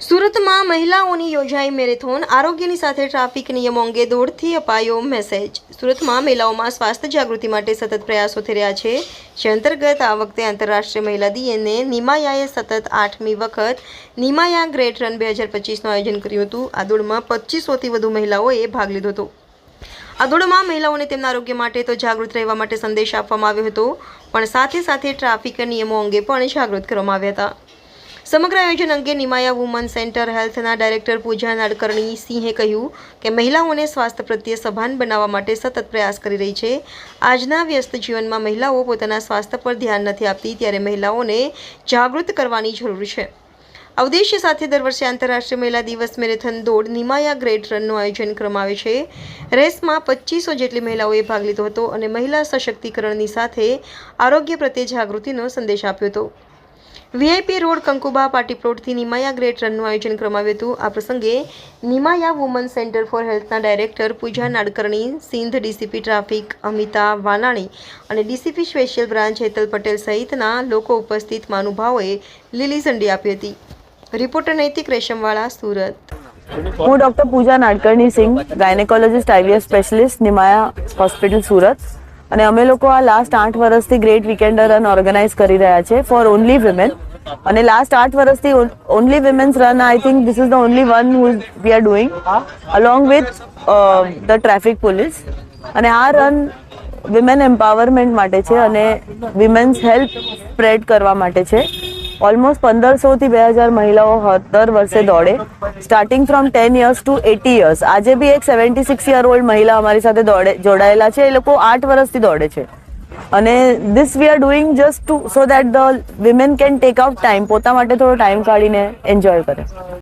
સુરતમાં મહિલાઓની યોજાઈ મેરેથોન આરોગ્યની સાથે ટ્રાફિક નિયમો અંગે દોડથી અપાયો મેસેજ. સુરતમાં મહિલાઓમાં સ્વાસ્થ્ય જાગૃતિ માટે સતત પ્રયાસો થઈ રહ્યા છે. જે અંતર્ગત આ વખતે આંતરરાષ્ટ્રીય મહિલા દિને નિમાયાએ સતત આઠમી વખત નિમાયા ગ્રેટ રન બે હજાર પચીસનું આયોજન કર્યું હતું. આ દોડમાં પચીસોથી વધુ મહિલાઓએ ભાગ લીધો હતો. આ મહિલાઓને તેમના આરોગ્ય માટે તો જાગૃત રહેવા માટે સંદેશ આપવામાં આવ્યો હતો, પણ સાથે સાથે ટ્રાફિક નિયમો અંગે પણ જાગૃત કરવામાં આવ્યા હતા. સમગ્ર આયોજન અંગે નિમાયા વુમન સેન્ટર હેલ્થના ડાયરેક્ટર પૂજા નાડકર્ણી સિંહે કહ્યું કે મહિલાઓને સ્વાસ્થ્ય પ્રત્યે સભાન બનાવવા માટે સતત પ્રયાસ કરી રહી છે. આજના વ્યસ્ત જીવનમાં મહિલાઓ પોતાના સ્વાસ્થ્ય પર ધ્યાન નથી આપતી, ત્યારે મહિલાઓને જાગૃત કરવાની જરૂર છે. આ ઉદ્દેશ્ય સાથે દર વર્ષે આંતરરાષ્ટ્રીય મહિલા દિવસ મેરેથોન દોડ નિમાયા ગ્રેટ રનનું આયોજન કરવામાં છે. રેસમાં પચીસો જેટલી મહિલાઓએ ભાગ લીધો હતો અને મહિલા સશક્તિકરણની સાથે આરોગ્ય પ્રત્યે જાગૃતિનો સંદેશ આપ્યો હતો. વીઆઈપી રોડ કંકુબા પાર્ટી પ્લોટથી નિમાયા ગ્રેટ રનનું આયોજન કરવામાં આવ્યું હતું. આ પ્રસંગે Nimaya woman centre for હેલ્થના director Pooja Nadkarni, Singh DCP traffic Amita Vanani અને DCP special branch Hetal Patel સહિતના લોકો ઉપસ્થિત મહાનુભાવોએ લીલી ઝંડી આપી હતી. રિપોર્ટર નૈતિક રેશમવાળા, સુરત. હું doctor Pooja Nadkarni Singh, gynaecologist IVF specialist Nimaya hospital, Surat. અને અમે લોકો આ લાસ્ટ આઠ વર્ષથી ગ્રેટ વીકેન્ડ રન ઓર્ગેનાઇઝ કરી રહ્યા છે ફોર ઓનલી વિમેન અને લાસ્ટ આઠ વર્ષથી only women's run I think this is the only one who we are doing along with the traffic police અને આ રન વિમેન એમ્પાવરમેન્ટ માટે છે અને વિમેન્સ હેલ્થ સ્પ્રેડ કરવા માટે છે. ઓલમોસ્ટ પંદરસો થી બે હજાર મહિલાઓ દર વર્ષે દોડે. Starting from ten years to eighty years આજે બી એક સેવન્ટી સિક્સ યર ઓલ્ડ મહિલા અમારી સાથે દોડે, જોડાયેલા છે. એ લોકો આઠ વર્ષથી દોડે છે. અને this we are doing just to so that the women can take out time પોતા માટે થોડો ટાઈમ કાઢીને એન્જોય કરે.